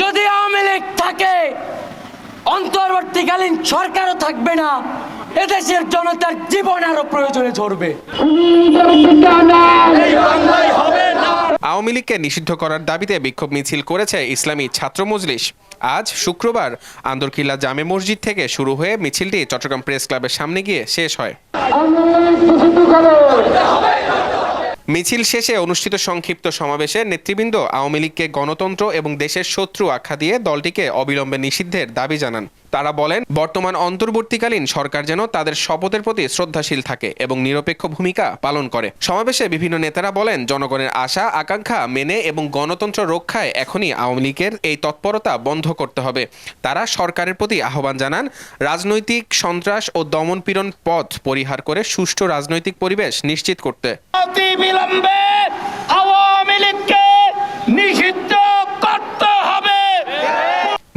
যদি আওয়ামী লীগ থাকে, অন্তর্বর্তীকালীন সরকারও থাকবে না, এদেশের জনতার জীবন আরও প্রয়োজনে ঝরবে। আওয়ামী লীগকে নিষিদ্ধ করার দাবিতে বিক্ষোভ মিছিল করেছে ইসলামী ছাত্র মজলিস। আজ শুক্রবার আন্দরকিল্লা জামে মসজিদ থেকে শুরু হয়ে মিছিলটি চট্টগ্রাম প্রেস ক্লাবের সামনে গিয়ে শেষ হয়। মিছিল শেষে অনুষ্ঠিত সংক্ষিপ্ত সমাবেশে নেতৃবৃন্দ আওয়ামী লীগকে গণতন্ত্র এবং দেশের শত্রু আখ্যা দিয়ে দলটিকে অবিলম্বে নিষিদ্ধের দাবি জানান। তারা বলেন, বর্তমান অন্তর্বর্তীকালীন সরকার যেন তাদের শপথের প্রতি শ্রদ্ধাশীল থাকে এবং নিরপেক্ষ ভূমিকা পালন করে। সমাবেশে বিভিন্ন নেতারা বলেন, জনগণের আশা, আকাঙ্ক্ষা মেনে এবং গণতন্ত্র রক্ষায় এখনই আওয়ামী লীগের এই তৎপরতা বন্ধ করতে হবে। তারা সরকারের প্রতি আহ্বান জানান, রাজনৈতিক সন্ত্রাস ও দমনপীড়ন পথ পরিহার করে সুষ্ঠু রাজনৈতিক পরিবেশ নিশ্চিত করতে। Bombay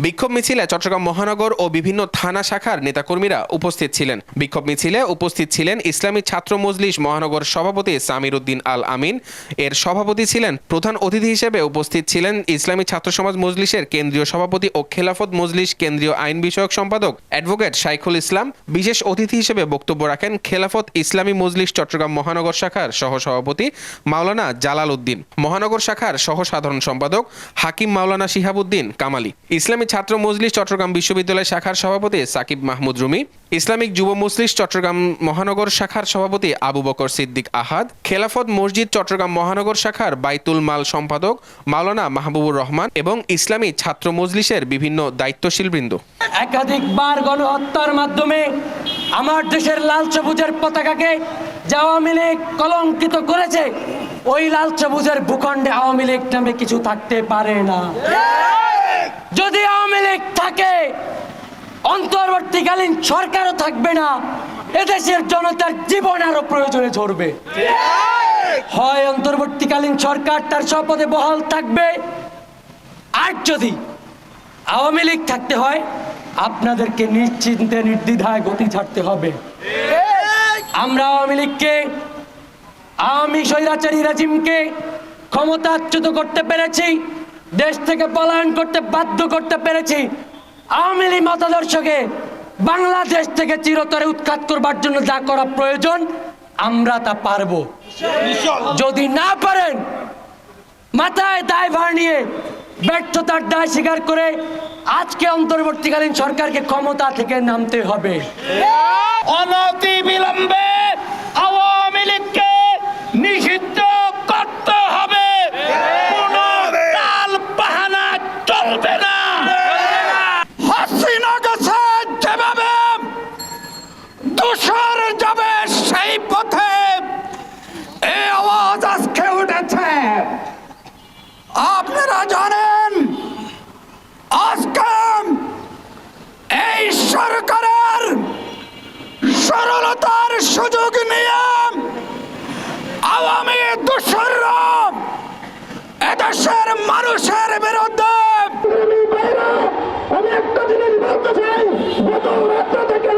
বিক্ষোভ মিছিলে চট্টগ্রাম মহানগর ও বিভিন্ন থানা শাখার নেতাকর্মীরা উপস্থিত ছিলেন। বিক্ষোভ মিছিলে উপস্থিত ছিলেন ইসলামী ছাত্র মজলিস মহানগর সভাপতি সামির উদ্দিন আল আমিন। এর সভাপতি ছিলেন প্রধান অতিথি হিসেবে উপস্থিত ছিলেন ইসলামী ছাত্র সমাজ মজলিসের কেন্দ্রীয় সভাপতি ও খেলাফত মজলিস কেন্দ্রীয় আইন বিষয়ক সম্পাদক অ্যাডভোকেট শাইখুল ইসলাম। বিশেষ অতিথি হিসেবে বক্তব্য রাখেন খেলাফত ইসলামী মজলিস চট্টগ্রাম মহানগর শাখার সহসভাপতি মাওলানা জালাল উদ্দিন। মহানগর শাখার সহ সাধারণ সম্পাদক হাকিম মাওলানা শিহাবুদ্দিন কামালি। ইসলামী ছাত্র মজলিস চট্টগ্রাম বিশ্ববিদ্যালয় শাখার সভাপতি সাকিব মাহমুদ রুমি ইসলামিক যুব মজলিস চট্টগ্রাম মহানগর শাখার সভাপতি আবু বকর সিদ্দিক আহাদ খেলাফত মসজিদ চট্টগ্রাম মহানগর শাখার বাইতুল মাল সম্পাদক মাওলানা মাহবুবুর রহমান এবং ইসলামী ছাত্র মজলিসের বিভিন্ন দায়িত্বশীল বৃন্দ একাধিকবার গণহত্যার মাধ্যমে আমার দেশের লাল সবুজের পতাকাকে যে আওয়ামী লীগ কলঙ্কিত করেছে ওই লাল সবুজের ভূখণ্ডে আওয়ামী লীগ নামে কিছু থাকতে পারে না। যদি অন্তর্বর্তীকালীন সরকারও থাকবে না, এদেশের জনতার জীবন আরও প্রয়োজনে ঝরবে। হয় অন্তর্বর্তীকালীন সরকার তার শপথে বহাল থাকবে, আর যদি আওয়ামী লীগ থাকতে হয়, আপনাদেরকে নিশ্চিন্তে নির্দ্বিধায় গতি ছাড়তে হবে। আমরা আওয়ামী লীগকে, আওয়ামী স্বৈরাচারী রাজিমকে ক্ষমতাচ্যুত করতে পেরেছি, দেশ থেকে পলায়ন করতে বাধ্য করতে পেরেছি আওয়ামী লীগ মতাদর্শকে বাংলাদেশ থেকে চিরতরে উৎখাত করবার জন্য যা করা প্রয়োজন, আমরা তা পারব। যদি না পারেন, মাথায় দায়ভার নিয়ে ব্যর্থতার দায় স্বীকার করে আজকে অন্তর্বর্তীকালীন সরকারকে ক্ষমতা থেকে নামতে হবে। অনতি বিলম্বে আওয়ামী লীগকে সরলতার সুযোগ নিয়ে আওয়ামী দোষররা এদেশের মানুষের বিরুদ্ধে আমি একটা জিনিস বলতে চাই গত রাত্র থেকে